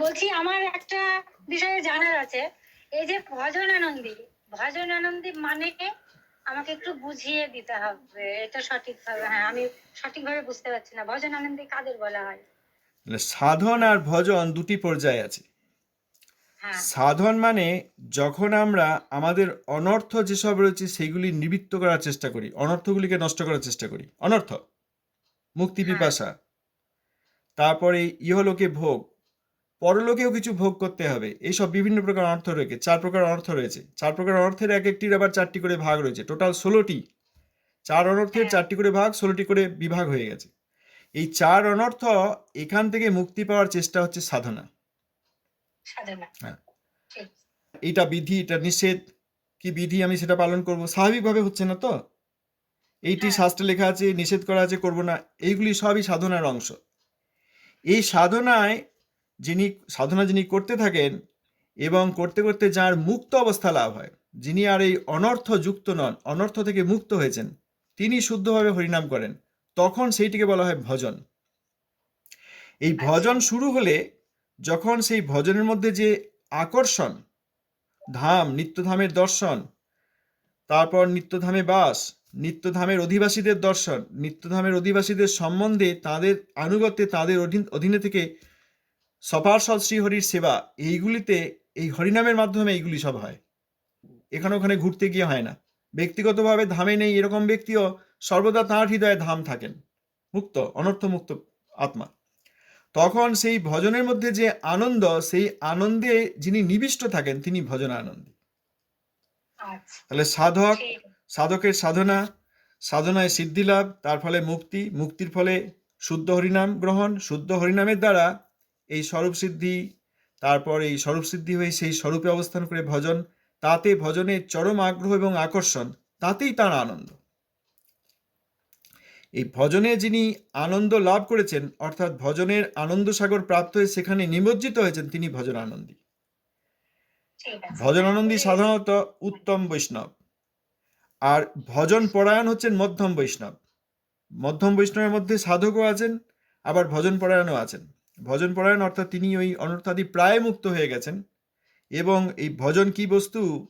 বলছি আমার একটা বিষয়ে জানার আছে। এই যে ভজন আনন্দী ভজন আনন্দী মানে আমাকে একটু বুঝিয়ে দিতে হবে। এটা সঠিকভাবে হ্যাঁ আমি সঠিকভাবে বুঝতে পারছি না। ভজন আনন্দী কাদের বলা হয়? সাধন আর ভজন দুটি পর্যায়ে আছে। হ্যাঁ। সাধন মানে যখন আমরা আমাদের অনর্থ যেসব রয়েছে সেগুলি নিবৃত্ত করার চেষ্টা করি। অনর্থগুলিকে নষ্ট করার চেষ্টা করি। অনর্থ মুক্তি পিপাসা তারপরে ইহলোকে ভোগ পরলোকেও কিছু ভোগ করতে হবে। এইসব বিভিন্ন প্রকার অর্থ রয়েছে। চার প্রকার অর্থ রয়েছে। চার প্রকার অর্থের এক একটির আবার চারটি করে ভাগ রয়েছে। টোটাল ষোলোটি। চার অনর্থের হ্যাঁ। চারটি করে ভাগ ষোলোটি করে বিভাগ হয়ে গেছে। এই চার অনর্থ এখান থেকে মুক্তি পাওয়ার চেষ্টা হচ্ছে সাধনা। হ্যাঁ। এটা বিধি এটা নিষেধ। কি বিধি আমি সেটা পালন করব? স্বাভাবিকভাবে হচ্ছে না তো? এইটি হ্যাঁ। শাস্ত্রে লেখা আছে নিষেধ করা আছে করব না। এইগুলি সবই সাধনার অংশ। এই সাধনায় যিনি সাধনা যিনি করতে থাকেন এবং করতে করতে যার মুক্ত অবস্থা লাভ হয়, যিনি আর এই অনর্থ যুক্ত নন, অনর্থ থেকে মুক্ত হয়েছেন, তিনি শুদ্ধভাবে হরিনাম করেন, তখন সেইটিকে বলা হয় ভজন। এই ভজন শুরু হলে যখন সেই ভজনের মধ্যে যে আকর্ষণ, ধাম, নিত্যধামের দর্শন, তারপর নিত্যধামে বাস, নিত্যধামের অধিবাসীদের দর্শন, নিত্যধামের অধিবাসীদের সম্বন্ধে তাদের আনুগত্যে তাদের অধীন অধীনে থেকে সপার্ষদ শ্রীহরির সেবা এইগুলিতে এই হরিনামের মাধ্যমে এইগুলি সব হয়। এখানে ওখানে ঘুরতে গিয়ে হয় না। ব্যক্তিগতভাবে ধামে নেই এরকম ব্যক্তিও সর্বদা তাঁর হৃদয়ে ধাম থাকেন। মুক্ত অনর্থ মুক্ত আত্মা। তখন সেই ভজনের মধ্যে যে আনন্দ সেই আনন্দে যিনি নিবিষ্ট থাকেন তিনি ভজন আনন্দী আচ্ছা। তাহলে সাধক সাধকের সাধনা সাধনায় সিদ্ধি লাভ তার ফলে মুক্তি মুক্তির ফলে শুদ্ধ হরিনাম গ্রহণ শুদ্ধ হরিনামের দ্বারা এই স্বরূপ সিদ্ধি তারপর এই স্বরূপ সিদ্ধি হয়ে সেই স্বরূপে অবস্থান করে ভজন তাতে ভজনের চরম আগ্রহ এবং আকর্ষণ তাতেই তার আনন্দ। এই ভজনে যিনি আনন্দ লাভ করেছেন অর্থাৎ ভজনের আনন্দ সাগর প্রাপ্ত হয়ে সেখানে নিমজ্জিত হয়েছেন তিনি ভজন আনন্দী ভজন আনন্দী সাধারণত উত্তম বৈষ্ণব। আর ভজন পরায়ণ হচ্ছেন মধ্যম বৈষ্ণব। মধ্যম বৈষ্ণবের মধ্যে সাধকও আছেন আবার ভজন পরায়ণও আছেন। ভজন পরায়ণ অর্থাৎ তিনি ওই অনর্থাদি প্রায় মুক্ত হয়ে গেছেন। এবং এই ভজন কি বস্তু?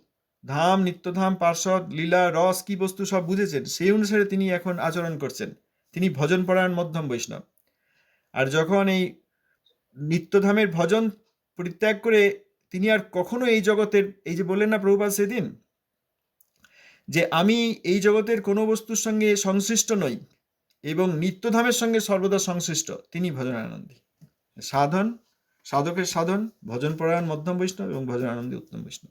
ধাম, নিত্যধাম, পার্শ্বদ, লীলা, রস কি বস্তু সব বুঝেছেন? সেই অনুসারে তিনি এখন আচরণ করছেন। তিনি ভজন পরায়ণ মধ্যম বৈষ্ণব। আর যখন এই নিত্যধামের ভজন পরিত্যাগ করে তিনি আর কখনো এই জগতের, এই যে বললেন না প্রভুপাদ সেদিন, যে আমি এই জগতের কোনো বস্তুর সঙ্গে সংশ্লিষ্ট নই এবং নিত্যধামের সঙ্গে সর্বদা সংশ্লিষ্ট, তিনি ভজন ভজনানন্দী। সাধন সাধকের সাধন ভজন পরায়ণ মধ্যম বৈষ্ণব এবং ভজনানন্দী উত্তম বৈষ্ণব।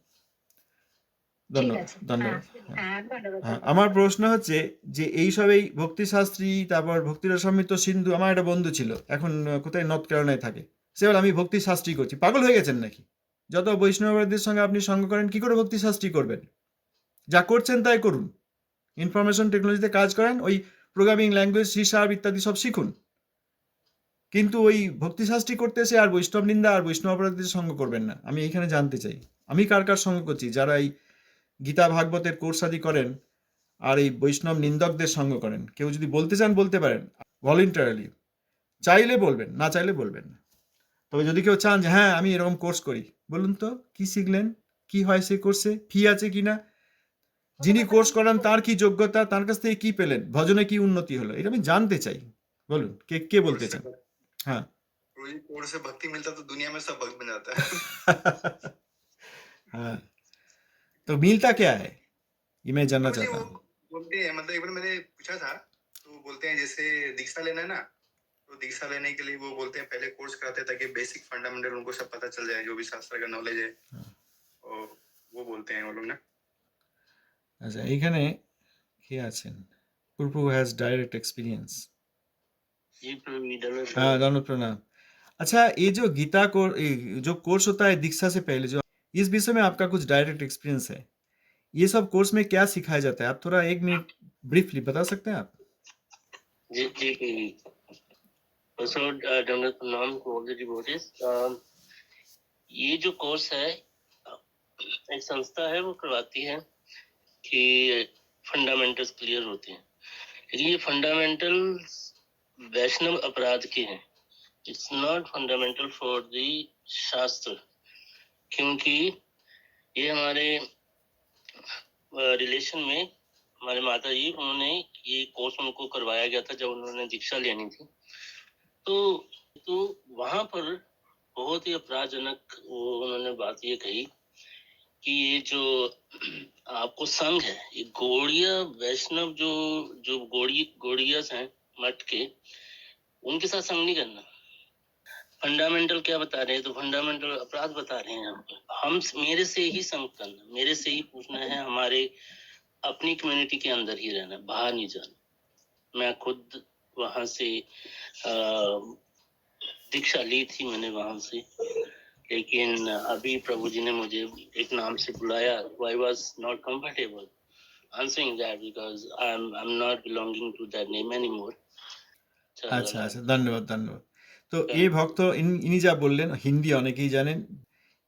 ধন্যবাদ ধন্যবাদ। হ্যাঁ, হ্যাঁ হ্যাঁ, আমার প্রশ্ন হচ্ছে যে এই ভক্তিশাস্ত্রী তারপর ভক্তিরসমৃত সিন্ধু আমার একটা বন্ধু ছিল এখন কোথায় নর্থ ক্যারোনায় থাকে। সে বলে আমি ভক্তিশাস্ত্রী করছি। পাগল হয়ে গেছেন নাকি? যত বৈষ্ণবদের সঙ্গে আপনি সঙ্গ করেন কি করে ভক্তি ভক্তিশাস্ত্রী করবেন? যা করছেন তাই করুন। ইনফরমেশন টেকনোলজিতে কাজ করেন ওই প্রোগ্রামিং ল্যাঙ্গুয়েজ হিসাব ইত্যাদি সব শিখুন। কিন্তু ওই ভক্তিশাস্ত্রী করতে এসে আর বৈষ্ণব নিন্দা আর বৈষ্ণব অপরাধীদের সঙ্গ করবেন না। আমি এখানে জানতে চাই, আমি কার কার সঙ্গ করছি? যারা এই গীতা ভাগবতের কোর্স আদি করেন আর এই বৈষ্ণব নিন্দকদের সঙ্গ করেন, কেউ যদি বলতে চান বলতে পারেন ভলেন্টারিলি চাইলে বলবেন, না চাইলে বলবেন না। তবে যদি কেউ চান যে হ্যাঁ আমি এরকম কোর্স করি। বলুন তো, কি শিখলেন? কি হয় সেই কোর্সে? ফি আছে কি না? যিনি কোর্স করান তার কি যোগ্যতা? তার কাছ থেকে কি পেলেন? ভজনে কি উন্নতি হলো? এটা আমি জানতে চাই। বলুন, কে কে বলতে চান? हाँ। रोजी कोड से भक्ति मिलता तो दुनिया में सब भक्त बन जाता है हाँ तो मिलता क्या है ये मैं जानना मुझे चाहता वो हूँ बोलते हैं मतलब एक बार मैंने पूछा था तो बोलते हैं जैसे दीक्षा लेना है ना तो दीक्षा लेने के लिए वो बोलते हैं पहले कोर्स कराते हैं ताकि बेसिक फंडामेंटल उनको सब पता चल जाए जो भी शास्त्र का नॉलेज है हाँ। और वो बोलते हैं वो लोग ना আচ্ছা এইখানে কে আছেন পুরপু হ্যাজ ডাইরেক্ট एक्सपीरियंस जी प्रभु धन्यवाद हाँ दंड प्रणाम अच्छा ये जो गीता को ये जो कोर्स होता है दीक्षा से पहले जो इस विषय में आपका कुछ डायरेक्ट एक्सपीरियंस है ये सब कोर्स में क्या सिखाया जाता है? आप थोड़ा एक मिनट ब्रीफली बता सकते हैं आप? जी जी प्रभु सो धन्यवाद प्रणाम टू ऑल द डिवोटीज ये जो कोर्स है एक संस्था है वो करवाती है कि फंडामेंटल्स क्लियर होते हैं। लेकिन ये फंडामेंटल्स वैष्णव अपराध के हैं। It's not fundamental for the shastra क्योंकि ये हमारे रिलेशन में हमारे माता जी उन्होंने ये कोर्स उनको करवाया गया था जब उन्होंने दीक्षा लेनी थी। तो तो वहाँ पर बहुत ही अपराधजनक वो उन्होंने बात ये कही कि ये जो आपको संघ है, ये गौड़िया, वैष्णव जो जो गौड़ी, गौड़ियस हैं मठ के उनके साथ संग नहीं करना। फंडामेंटल क्या बता रहे हैं? तो फंडामेंटल अपराध बता रहे हैं हम। मेरे से ही संग करना, मेरे से ही पूछना है, हमारे अपनी कम्युनिटी के अंदर ही रहना, बाहर नहीं जाना। मैं खुद वहाँ से दीक्षा ली थी मैंने वहाँ से, लेकिन अभी प्रभु जी ने मुझे एक नाम से बुलाया I was not comfortable answering that because I'm I'm not belonging to that name anymore. আচ্ছা আচ্ছা ধন্যবাদ ধন্যবাদ। তো এই ভক্ত ইন- ইনি যা বললেন হিন্দি অনেকেই জানেন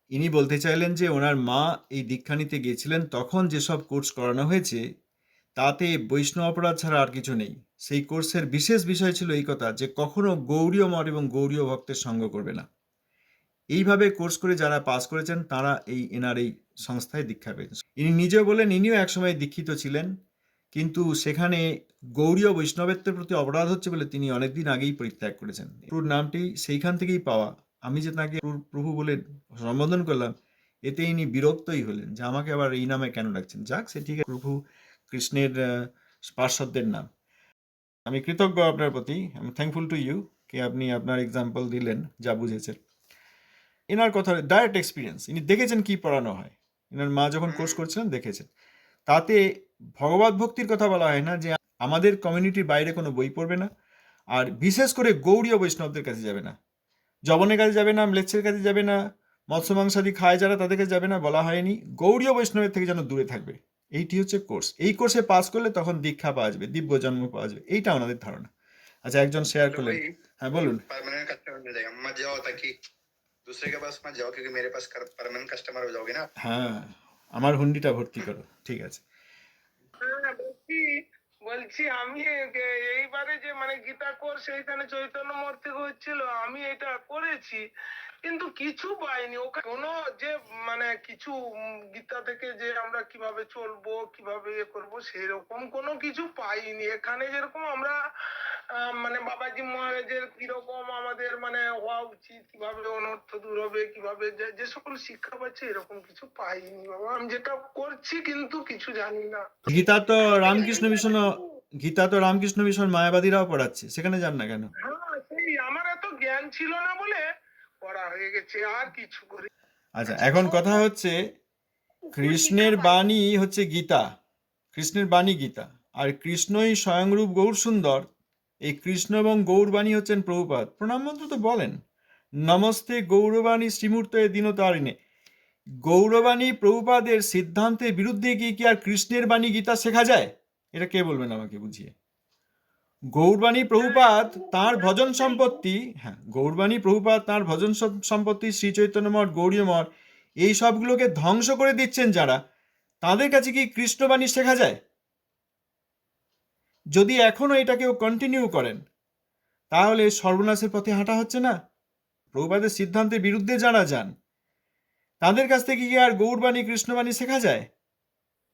ইনি বলতে চাইলেন যে ওনার মা এই দীক্ষা নিতে গিয়েছিলেন তখন যেসব কোর্স করানো হয়েছে তাতে বৈষ্ণব অপরাধ ছাড়া আর কিছু নেই। সেই কোর্সের বিশেষ বিষয় ছিল এই কথা যে কখনো গৌরীয় মঠ এবং গৌরীয় ভক্তের সঙ্গ করবে না। এইভাবে কোর্স করে যারা পাস করেছেন তারা এই এনার এই সংস্থায় দীক্ষা পেয়েছেন। ইনি নিজেও বলেন ইনিও একসময় দীক্ষিত ছিলেন। কিন্তু সেখানে গৌরীয় বৈষ্ণবেত্বের প্রতি অপরাধ হচ্ছে বলে তিনি অনেকদিন আগেই পরিত্যাগ করেছেন। প্রভুর নামটি সেইখান থেকেই পাওয়া। আমি যে তাকে প্রভু- বলে সম্বোধন করলাম এতে ইনি বিরক্তই হলেন যে আমাকে আবার এই নামে কেন ডাকছেন? যাক সে ঠিক প্রভু কৃষ্ণের পার্শ্বদের নাম। আমি কৃতজ্ঞ আপনার প্রতি। আমি থ্যাঙ্কফুল টু ইউ কে আপনি আপনার এক্সাম্পল দিলেন যা বুঝেছেন। এনার কথা ডাইরেক্ট এক্সপিরিয়েন্স ইনি দেখেছেন কি পড়ানো হয়। এনার মা যখন কোর্স করছিলেন দেখেছেন। তাতে ভগবত ভক্তির কথা বলা হয় না যে আমাদের কমিউনিটির বাইরে কোনো বই পড়বে না। আর বিশেষ করে গৌরীয় বৈষ্ণবদের কাছে যাবে না। জবনের কাছে যাবে না ম্লেচ্ছের কাছে যাবে না মৎস্য মাংসাদি খায় যারা তাদের কাছে যাবে না বলা হয়নি। গৌড়ীয় বৈষ্ণবের থেকে যেন দূরে থাকবে। এইটি হচ্ছে কোর্স এই কোর্সে পাস করলে তখন দীক্ষা পাওয়া যাবে দিব্য জন্ম পাওয়া যাবে। এইটা ওনাদের ধারণা। আচ্ছা একজন শেয়ার করলেন। হ্যাঁ বলুন। হ্যাঁ। আমার হুন্ডিটা ভর্তি করো, ঠিক আছে। হ্যাঁ বলছি আমি এইবারে যে মানে গীতা কোর্স এইখানে চৈতন্য মূর্তি হচ্ছিল আমি এটা করেছি, কিন্তু কিছু পাইনি। ওখানে কোনো যে মানে কিছু গীতা থেকে যে আমরা কীভাবে চলবো, কীভাবে ইয়ে করব, সেরকম কোনো কিছু পাইনি। এখানে যেরকম আমরা মানে বাবাজি মহারাজের কীরকম আমাদের মানে হওয়া উচিত কীভাবে অনর্থ দূর হবে কীভাবে যে সকল শিক্ষা পাচ্ছে এরকম কিছু পাইনি বাবা। আমি যেটা করছি কিন্তু কিছু জানি না। গীতা তো রামকৃষ্ণ মিশন গীতা তো রামকৃষ্ণ মিশন মায়াবাদীরাও পড়াচ্ছে সেখানে যান না কেন? হ্যাঁ সেই আমার এত জ্ঞান ছিল না বলে করা হয়ে গেছে আর কিছু করি আচ্ছা এখন কথা হচ্ছে কৃষ্ণের বাণী হচ্ছে গীতা কৃষ্ণের বাণী গীতা আর কৃষ্ণই স্বয়ংরূপ গৌর সুন্দর এই কৃষ্ণ এবং গৌরবাণী হচ্ছেন প্রভুপাদ। প্রণাম মন্ত্র তো বলেন। নমস্তে গৌরবাণী শ্রীমূর্ত এ দিনতারিণে। গৌরবাণী প্রভুপাদের সিদ্ধান্তের বিরুদ্ধে গিয়ে কি আর কৃষ্ণের বাণী গীতা শেখা যায়? এটা কে বলবেন আমাকে বুঝিয়ে? গৌরবাণী প্রভুপাদ তার ভজন সম্পত্তি হ্যাঁ গৌরবাণী প্রভুপাদ তার ভজন সম্পত্তি শ্রী চৈতন্য মঠ, গৌরীয় মঠ, এই সবগুলোকে ধ্বংস করে দিচ্ছেন যারা। তাদের কাছে কি কৃষ্ণবাণী শেখা যায়? যদি এখনও এটা কেউ কন্টিনিউ করেন তাহলে সর্বনাশের পথে হাঁটা হচ্ছে না। প্রভুপাদের সিদ্ধান্তের বিরুদ্ধে যারা যান তাদের কাছ থেকে কি আর গৌরবাণী কৃষ্ণবাণী শেখা যায়?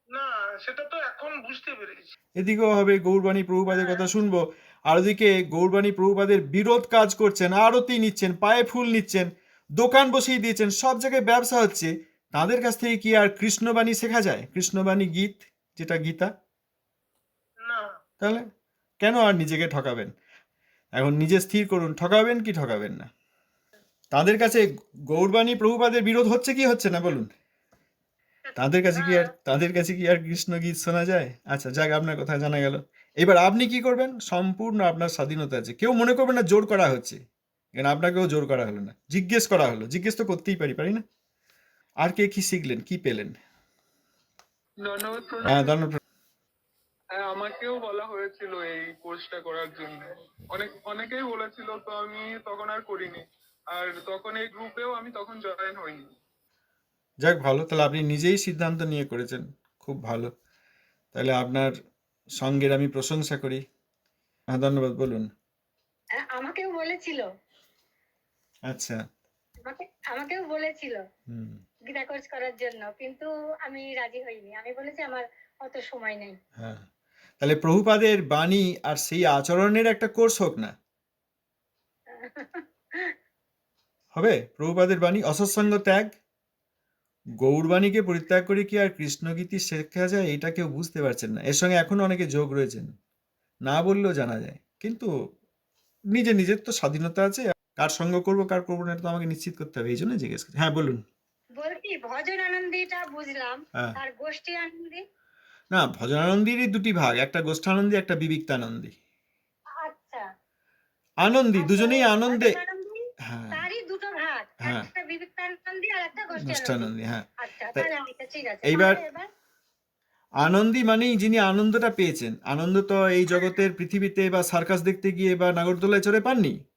না সেটা তো এখন বুঝতে পেরেছি। এদিকেও হবে গৌরবাণী প্রভুপাদের কথা শুনব। আর ওদিকে গৌরবাণী প্রভুপাদের বিরোধ কাজ করছেন আরতি নিচ্ছেন পায়ে ফুল নিচ্ছেন দোকান বসিয়ে দিয়েছেন সব জায়গায় ব্যবসা হচ্ছে। তাদের কাছ থেকে কি আর কৃষ্ণবাণী শেখা যায়? কৃষ্ণবাণী গীত যেটা গীতা। তাহলে কেন আর নিজেকে ঠকাবেন? এখন নিজে স্থির করুন ঠকাবেন কি ঠকাবেন না? তাদের কাছে গৌরবাণী প্রভুপাদের বিরোধ হচ্ছে কি হচ্ছে না বলুন? তাদের কাছে কি আর তাদের কাছে কি আর কৃষ্ণ গীত শোনা যায়? আচ্ছা যাক আপনার কথা জানা গেল। এবার আপনি কি করবেন? সম্পূর্ণ আপনার স্বাধীনতা আছে। কেউ মনে করবেন না জোর করা হচ্ছে। কেন আপনাকেও জোর করা হলো না? জিজ্ঞেস করা হলো। জিজ্ঞেস তো করতেই পারি পারি না? আর কে কি শিখলেন? কি পেলেন? হ্যাঁ ধন্যবাদ হ্যাঁ, আমাকেও বলা হয়েছিল এই কোর্সটা করার জন্য। অনেক অনেকেই বলেছিল তো আমি তখন আর করিনি। আর তখন এই গ্রুপেও আমি তখন জয়েন হইনি। যাক ভালো। তাহলে আপনি নিজেই সিদ্ধান্ত নিয়ে করেছেন। খুব ভালো। তাহলে আপনার সঙ্গের আমি প্রশংসা করি। হ্যাঁ ধন্যবাদ বলুন। হ্যাঁ, আমাকেও বলেছিল। আচ্ছা। আমাকেও বলেছিল হুম। গীতা কোর্স করার জন্য কিন্তু আমি রাজি হইনি। আমি বলেছি আমার অত সময় নেই। হ্যাঁ। তাহলে প্রভুপাদের বাণী আর সেই আচরণের একটা কোর্স হোক না? হবে? প্রভুপাদের বাণী অসৎসঙ্গ ত্যাগ? গৌরবাণীকে পরিত্যাগ করে কি আর কৃষ্ণগীতি শেখা যায়? এটা কেউ বুঝতে পারছেন না। এর সঙ্গে এখনও অনেকে যোগ রয়েছেন। না বললেও জানা যায়। কিন্তু নিজের নিজের তো স্বাধীনতা আছে। কার সঙ্গ করব কার করব না এটা তো আমাকে নিশ্চিত করতে হবে। এই জন্য জিজ্ঞেস করছি। হ্যাঁ বলুন। বলছি ভজন আনন্দীটা বুঝলাম। হ্যাঁ। আর গোষ্ঠী আনন্দী? না ভজনানন্দীরই দুটি ভাগ একটা গোষ্ঠানন্দী একটা বিবিক্তানন্দী আচ্ছা। আনন্দী দুজনেই আচ্ছা, আনন্দে হ্যাঁ। তারই দুটো ভাগ হ্যাঁ। একটা বিবেকানন্দী আর একটা গোষ্ঠানন্দী। হ্যাঁ। আচ্ছা তাহলে ঠিক আছে। এইবার- আনন্দী মানেই যিনি আনন্দটা পেয়েছেন। আনন্দ তো এই জগতের পৃথিবীতে বা সার্কাস দেখতে গিয়ে বা নাগরদোলায় চড়ে পাননি?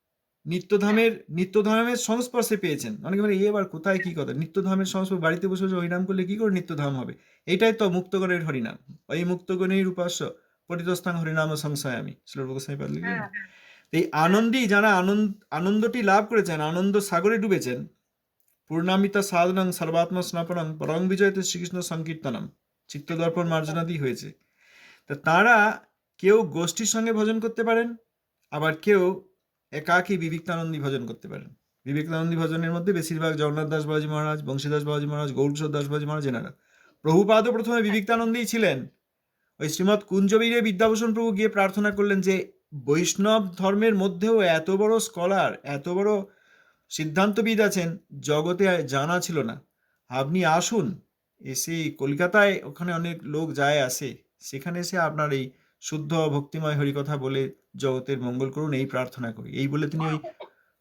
নিত্যধামের নিত্যধামের সংস্পর্শে পেয়েছেন। অনেকে বলে "এ এবার কোথায় কি কথা? নিত্যধামের সংস্পর্শ বাড়িতে বসে বসে হরিনাম করলে কি করে নিত্যধাম হবে? এটাই তো মুক্তগণের হরিনাম। এই মুক্তগণের উপাস্য পরিতস্থান হরিনাম সংশয় আমি হ্যাঁ। এই আনন্দই যারা আনন্দ আনন্দটি লাভ করেছেন আনন্দ সাগরে ডুবেছেন পূর্ণামিতা সাধনং সর্বাত্ম স্নাপনং পরং বিজয়তে শ্রীকৃষ্ণ সংকীর্তনম। চিত্তদর্পণ মার্জনাদি হয়েছে। তা তারা কেউ গোষ্ঠীর সঙ্গে ভজন করতে পারেন আবার কেউ একাকী বিবেকানন্দী ভজন করতে পারেন? বিবেকানন্দী ভজনের মধ্যে বেশিরভাগ জগন্নাথ দাস বাবাজি মহারাজ, বংশীদাস বাবাজি মহারাজ গৌরকিশোর দাস বাবাজি মহারাজ, এনারা। প্রভুপাদও প্রথমে বিবেকানন্দেই ছিলেন। ওই শ্রীমৎ কুঞ্জবীরে বিদ্যাভূষণ প্রভু গিয়ে প্রার্থনা করলেন যে, বৈষ্ণব ধর্মের মধ্যেও এত বড় স্কলার, এত বড় সিদ্ধান্তবিদ আছেন, জগতে জানা ছিল না। আপনি আসুন, এসে কলকাতায় ওখানে অনেক লোক যায় আসে। সেখানে এসে আপনার এই শুদ্ধ ভক্তিময় হরিকথা বলে জগতের মঙ্গল করুন, এই প্রার্থনা করি। এই বলে তিনি ওই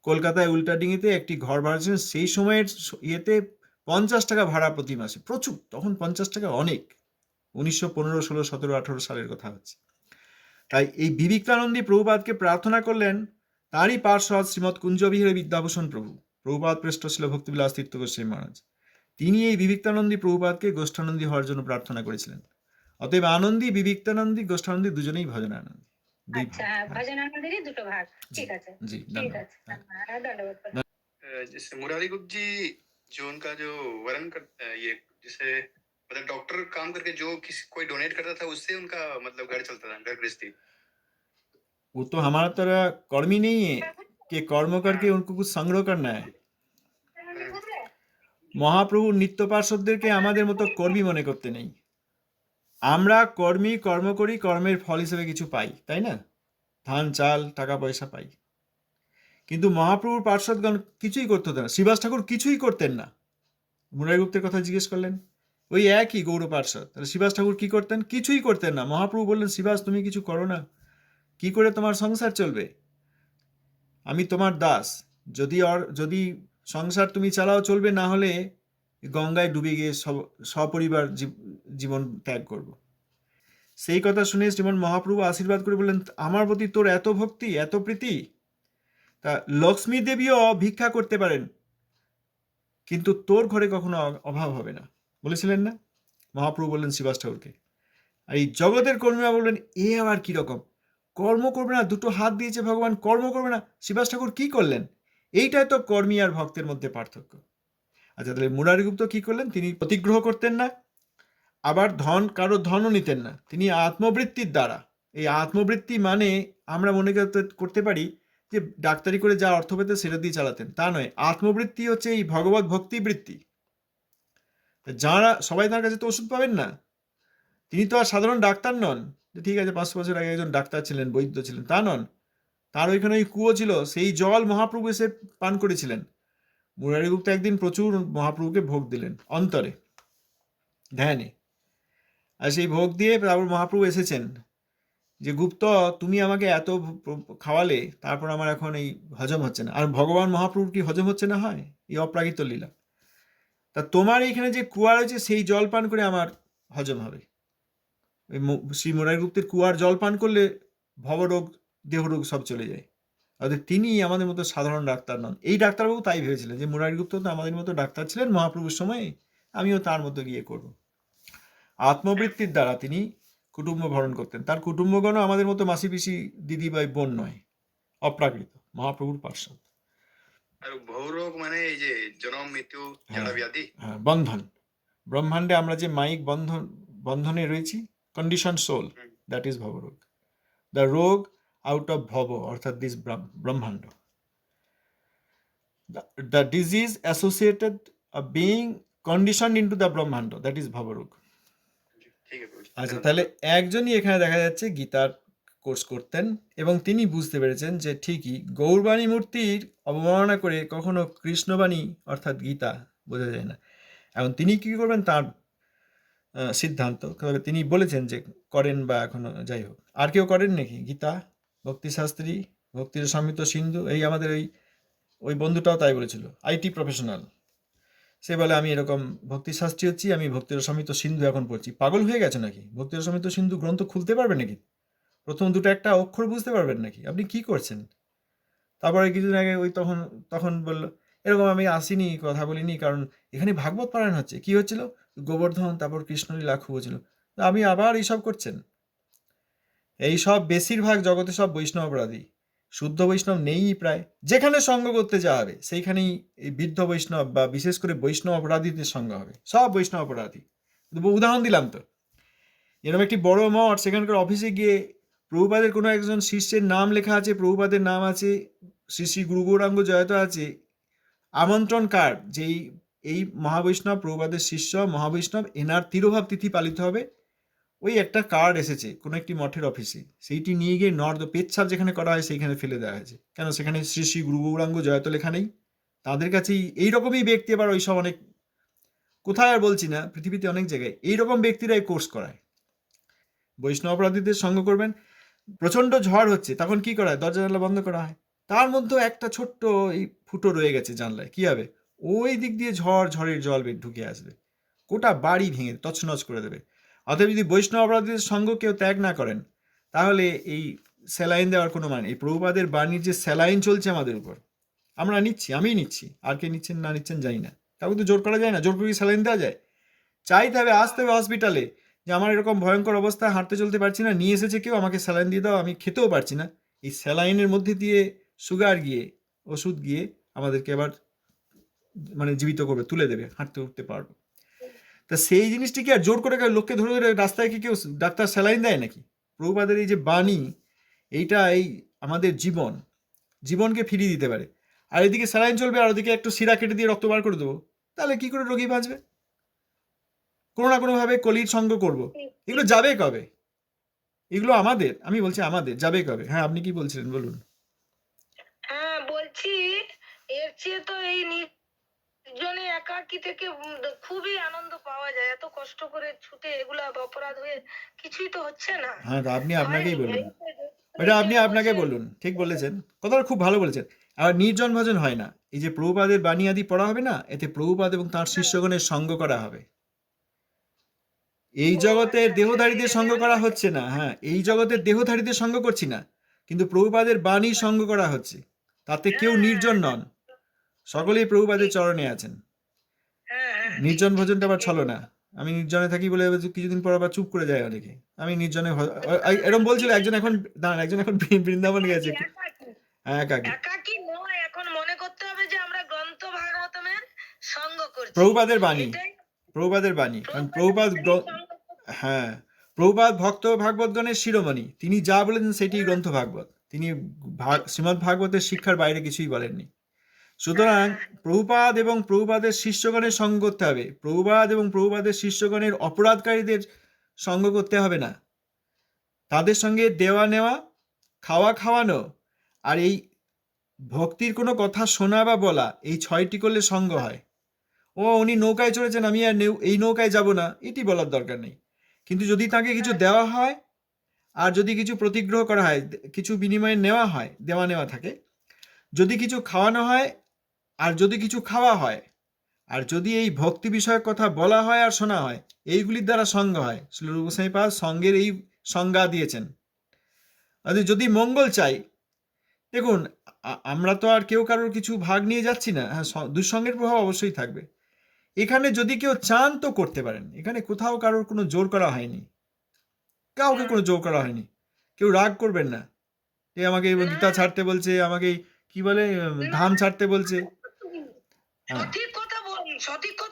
কলকাতায় উল্টাডিঙিতে একটি ঘর ভাড়াচ্ছেন সেই সময়ের ইয়েতে পঞ্চাশ টাকা ভাড়া প্রতি মাসে, প্রচুর, তখন পঞ্চাশ টাকা অনেক। উনিশশো পনেরো, ষোলো, সতেরো, আঠেরো সালের কথা হচ্ছে। তাই এই বিবেকানন্দী প্রভুপাদকে প্রার্থনা করলেন, তারই পার্শ্বদ শ্রীমৎ কুঞ্জবিহারী বিদ্যাভূষণ প্রভু। প্রভুপাদ পৃষ্ঠ ছিল ভক্তিবিলাস তীর্থ গোস্বামী মহারাজ। তিনি এই বিবেকানন্দী প্রভুপাদকে গোষ্ঠানন্দী হওয়ার জন্য প্রার্থনা করেছিলেন। অতএব আনন্দী বিবেকানন্দী গোষ্ঠানন্দী দুজনেই ভজন আনন্দী দুই আচ্ছা ভাগ। হ্যাঁ ভজন আনন্দেরই দুটো ভাগ ঠিক আছে জি ঠিক ধন্যবাদ আছে হ্যাঁ, ধন্যবাদ अ, जैसे मुरारी गुप्त जी जो उनका जो वरण कर अ, ये जैसे मतलब डॉक्टर काम करके जो किसी कोई डोनेट करता था उससे उनका मतलब घर चलता था घर गृहस्थी वो तो हमारा तरह कर्म ही नहीं है कि कर्म करके उनको कुछ संग्रह करना है মহাপ্রভু নিত্য পার্শ্বদেরকে আমাদের মতো কর্মী মনে করতে নেই আমরা কর্মী কর্ম করি, কর্মের ফল হিসেবে কিছু পাই, তাই না? ধান, চাল, টাকা পয়সা পাই। কিন্তু মহাপ্রভুর পার্শ্বদগণ কিছুই করতে হতো না শ্রীবাস ঠাকুর কিছুই করতেন না। মুরারি গুপ্তের কথা জিজ্ঞেস করলেন, ওই একই গৌর পার্শ্বদ, তাহলে শ্রীবাস ঠাকুর কি করতেন? কিছুই করতেন না। মহাপ্রভু বললেন শ্রীবাস তুমি কিছু করো না। কি করে তোমার সংসার চলবে? আমি তোমার দাস। যদি অর, যদি সংসার তুমি চালাও, চলবে না হলে গঙ্গায় ডুবে গিয়ে সপরিবার জীব- জীবন ত্যাগ করব। সেই কথা শুনে শ্রীমন মহাপ্রভু আশীর্বাদ করে বললেন, আমার প্রতি তোর এত ভক্তি, এত প্রীতি? তা লক্ষ্মী দেবীও ভিক্ষা করতে পারেন, কিন্তু তোর ঘরে কখনো অভাব হবে না। বলেছিলেন না? মহাপ্রভু বললেন শিবাস ঠাকুরকে, আর এই জগতের কর্মীরা বললেন, এ আবার কীরকম কর্ম করবে না, দুটো হাত দিয়েছে ভগবান, কর্ম করবে না। শিবাস ঠাকুর কি করলেন? এইটাই তো কর্মী আর ভক্তের মধ্যে পার্থক্য। আচ্ছা তাহলে মুরারিগুপ্ত কি করলেন? তিনি প্রতিগ্রহ করতেন না, আবার ধন, কারও ধনও নিতেন না। তিনি আত্মবৃত্তির দ্বারা। এই আত্মবৃত্তি মানে আমরা মনে করতে পারি যে ডাক্তারি করে যা অর্থ পেতে সেটা দিয়ে চালাতেন। তা নয়, আত্মবৃত্তি হচ্ছে এই ভগবত ভক্তি বৃত্তি যারা, সবাই তার কাছে তো ওষুধ পাবেন না। তিনি তো আর সাধারণ ডাক্তার নন। যে ঠিক আছে পাঁচশো বছর আগে একজন ডাক্তার ছিলেন, বৈদ্য ছিলেন, তা নন। তার ওইখানে ওই কুয়ো ছিল, সেই জল মহাপ্রভু এসে পান করেছিলেন। মুরারিগুপ্ত একদিন প্রচুর মহাপ্রভুকে ভোগ দিলেন, অন্তরে, ধ্যানে। আর সেই ভোগ দিয়ে তারপর মহাপ্রভু এসেছেন যে, গুপ্ত, তুমি আমাকে এত খাওয়ালে, তারপর আমার এখন এই হজম হচ্ছে না। আর ভগবান মহাপ্রভুর কি হজম হচ্ছে না হয়? এই অপ্রাকৃত লীলা। তা তোমার এইখানে যে কুয়া রয়েছে, সেই জল পান করে আমার হজম হবে। ওই শ্রী মুরারিগুপ্তের কুয়ার জল পান করলে ভবরোগ, দেহরোগ সব চলে যায়। অর্থাৎ তিনি আমাদের মতো সাধারণ ডাক্তার নন। এই ডাক্তারবাবু তাই ভেবেছিলেন যে মুরারিগুপ্ত তো আমাদের মতো ডাক্তার ছিলেন মহাপ্রভুর সময়ে আমিও তার মতো গিয়ে করব। আত্মবৃত্তির দ্বারা তিনি কুটুম্ব ভরণ করতেন। তার কুটুম্বগণও আমাদের মতো মাসি পিসি দিদি বা বোন নয় অপ্রাকৃত মহাপ্রভুর পার্শ্বদ। ভৌরোগ মানে এই যে জনম মৃত্যু হ্যাঁ। ব্যাধি? হ্যাঁ বন্ধন। ব্রহ্মাণ্ডে আমরা যে মাইক বন্ধন বন্ধনে রয়েছি condition soul that is bhavarog the rog out of bhava অর্থাৎ this brahmanda the disease associated being condition into the brahmanda that is bhavarog. আচ্ছা তাহলে একজনই এখানে দেখা যাচ্ছে গীতার কোর্স করতেন এবং তিনি বুঝতে পেরেছেন যে ঠিকই গৌরবাণী মূর্তির অবমাননা করে কখনো কৃষ্ণবাণী অর্থাৎ গীতা বোঝা যায় না। এখন তিনি কী করবেন? তার সিদ্ধান্ত। তিনি বলেছেন যে করেন বা এখনও যাই হোক। আর কেউ করেন নাকি গীতা? ভক্তিশাস্ত্রী, ভক্তির সমিত সিন্ধু, এই আমাদের ওই ওই বন্ধুটাও তাই বলেছিল, আইটি প্রফেশনাল। সে বলে, আমি এরকম ভক্তিশাস্ত্রী হচ্ছি, আমি ভক্তির সমিত সিন্ধু এখন পড়ছি। পাগল হয়ে গেছে নাকি? ভক্তির সমিত সিন্ধু গ্রন্থ খুলতে পারবে নাকি? প্রথম দুটো একটা অক্ষর বুঝতে পারবেন নাকি? আপনি কি করছেন? তারপরে কিছুদিন আগে ওই তখন তখন বলল, এরকম আমি আসিনি, কথা বলিনি, কারণ এখানে ভাগবত পারায়ণ হচ্ছে। কি হচ্ছিল? গোবর্ধন, তারপর কৃষ্ণলীলা খুব হচ্ছিল। আমি আবার এইসব করছেন? এই সব বেশিরভাগ জগতে সব বৈষ্ণব অপরাধী। শুদ্ধ বৈষ্ণব নেই প্রায়। যেখানে সঙ্গ করতে যাওয়া হবে, সেইখানেই এই বৃদ্ধ বৈষ্ণব বা বিশেষ করে বৈষ্ণব অপরাধীদের সঙ্গ হবে। সব বৈষ্ণব অপরাধী। উদাহরণ দিলাম তো। এরকম একটি বড় মঠ, সেখানকার অফিসে গিয়ে প্রভুপাদের কোনো একজন শিষ্যের নাম লেখা আছে, প্রভুপাদের নাম আছে, শ্রী শ্রী গুরু গৌরাঙ্গ জয়ত আছে। আমন্ত্রণ কার্ড, যেই, এই মহাবৈষ্ণব, প্রভুপাদের শিষ্য, মহাবৈষ্ণব, এনার তিরোভাব তিথি পালিত হবে। ওই একটা কার্ড এসেছে, কোনো একটি মঠের অফিসে সেইটি নিয়ে গিয়ে নর্দ পেচ্ছাপ যেখানে করা হয়, সেইখানে ফেলে দেওয়া হয়েছে। কেন? সেখানে শ্রী শ্রী গুরু গৌরাঙ্গ জয়ত লেখা নেই। তাদের কাছেই এইরকমই ব্যক্তি আবার ওইসব অনেক, কোথায় আর বলছি না, পৃথিবীতে অনেক জায়গায় এইরকম ব্যক্তিরাই কোর্স করায়। বৈষ্ণব অপরাধীদের সঙ্গ করবেন। প্রচণ্ড ঝড় হচ্ছে, তখন কি করা হয়? দরজা জানলা বন্ধ করা হয়। তার মধ্যেও একটা ছোট্ট এই ফুটো রয়ে গেছে জানলায়। কি হবে? ওই দিক দিয়ে ঝড়, ঝড়ের জল ঢুকে আসবে। গোটা বাড়ি ভেঙে, তছনছ করে দেবে। অতএব যদি বৈষ্ণব অপরাধীদের সঙ্গ কেউ ত্যাগ না করেন, তাহলে এই স্যালাইন দেওয়ার কোনো মানে এই প্রভুপাদের বাণীর যে স্যালাইন চলছে আমাদের উপর, আমরা নিচ্ছি, আমিই নিচ্ছি, আর কে নিচ্ছেন না নিচ্ছেন জানি না। কাউকে তো জোর করা যায় না, জোর করে স্যালাইন দেওয়া যায়? চাইতে হবে আসতে হবে হসপিটালে, যে আমার এরকম ভয়ঙ্কর অবস্থা, হাঁটতে চলতে পারছি না, নিয়ে এসেছে কেউ, আমাকে স্যালাইন দিয়ে দাও, আমি খেতেও পারছি না। এই স্যালাইনের মধ্যে দিয়ে সুগার গিয়ে, ওষুধ গিয়ে আমাদেরকে আবার মানে জীবিত করবে, তুলে দেবে, হাঁটতে উঠতে পারব। তা সেই জিনিসটি কি আর জোর করে লোককে ধরে ধরে রাস্তায় কি কেউ ডাক্তার স্যালাইন দেয় নাকি? প্রভুপাদের এই যে বাণী, এইটা এই আমাদের জীবন, জীবনকে ফিরিয়ে দিতে পারে। আর এদিকে স্যালাইন চলবে, আর ওদিকে একটু শিরা কেটে দিয়ে রক্ত বার করে দেবো। তাহলে কি করে রোগী বাঁচবে? কোনো না কোনোভাবে কলির সঙ্গ করব। এগুলো যাবে কবে? এগুলো আমাদের, আমি বলছি আমাদের, যাবে কবে? হ্যাঁ আপনি কি বলছিলেন? বলুন। হ্যাঁ বলছি, এর চেয়ে তো এই নির্জনে একাকি থেকে খুবই আনন্দ পাওয়া যায়। এত কষ্ট করে ছুটে এগুলা অপরাধ হয়ে কিছুই তো হচ্ছে না। হ্যাঁ আপনি আপনাকেই বলুন। এটা আপনি আপনাকে বলুন। ঠিক বলেছেন। কথাটা খুব ভালো বলেছেন। আবার নির্জন ভজন হয় না। এই যে প্রভুপাদের বাণী আদি পড়া হবে না এতে প্রভুপাদ এবং তার শিষ্যগণের সঙ্গ করা হবে। এই জগতের দেহধারীদের সঙ্গ করা হচ্ছে না। হ্যাঁ এই জগতের দেহধারীদের সঙ্গ করছি না। কিন্তু প্রভুপাদের বাণী সঙ্গ করা হচ্ছে। তাতে কেউ নির্জন নন। সকলেই প্রভুপাদের চরণে আছেন। নির্জন ভোজনটা আবার ছলো না। আমি নির্জনে থাকি বলে কিছুদিন পর আবার চুপ করে যায় অনেকে। আমি নির্জনে এরম বলছিল একজন এখন দাঁড়ান একজন এখন বৃন্দাবন গেছে হ্যাঁ একাকি। নয় এখন মনে করতে হবে যে আমরা গ্রন্থ ভাগবতমের সঙ্গ করছি। প্রভুপাদের বাণী। প্রভুপাদের বাণী। কারণ প্রভুপাদ হ্যাঁ প্রভুপাদ ভক্ত ভাগবতগণের শিরোমণি। তিনি যা বলেছেন সেটি গ্রন্থ ভাগবত। তিনি শ্রীমদ্ ভাগবতের শিক্ষার বাইরে কিছুই বলেননি। সুতরাং প্রভুপাদ এবং প্রভুপাদের শিষ্যগণের সঙ্গ করতে হবে। প্রভুপাদ এবং প্রভুপাদের শিষ্যগণের অপরাধকারীদের সঙ্গ করতে হবে না। তাদের সঙ্গে দেওয়া নেওয়া, খাওয়া খাওয়ানো আর এই ভক্তির কোনো কথা শোনা বা বলা, এই ছয়টি করলে সঙ্গ হয়। ও, উনি নৌকায় চড়েছেন, আমি আর এই নৌকায় যাব না, এটি বলার দরকার নেই। কিন্তু যদি তাকে কিছু দেওয়া হয় আর যদি কিছু প্রতিগ্রহ করা হয়, কিছু বিনিময়ে নেওয়া হয়, দেওয়া নেওয়া থাকে, যদি কিছু খাওয়ানো হয় আর যদি কিছু খাওয়া হয়, আর যদি এই ভক্তি বিষয়ক কথা বলা হয় আর শোনা হয়, এইগুলির দ্বারা সঙ্গ হয়। শ্রী গোসাই পাল সঙ্গের এই সংজ্ঞা দিয়েছেন। যদি মঙ্গল চাই, দেখুন আমরা তো আর কেউ কারোর কিছু ভাগ নিয়ে যাচ্ছি না হ্যাঁ দুঃসঙ্গের প্রভাব অবশ্যই থাকবে। এখানে যদি কেউ চান তো করতে পারেন। এখানে কোথাও কারোর কোনো জোর করা হয়নি। কাউকে কোনো জোর করা হয়নি। কেউ রাগ করবেন না। যে আমাকে গীতা ছাড়তে বলছে, আমাকে কি বলে ধাম ছাড়তে বলছে। সঠিক কথা বল সঠিক কথা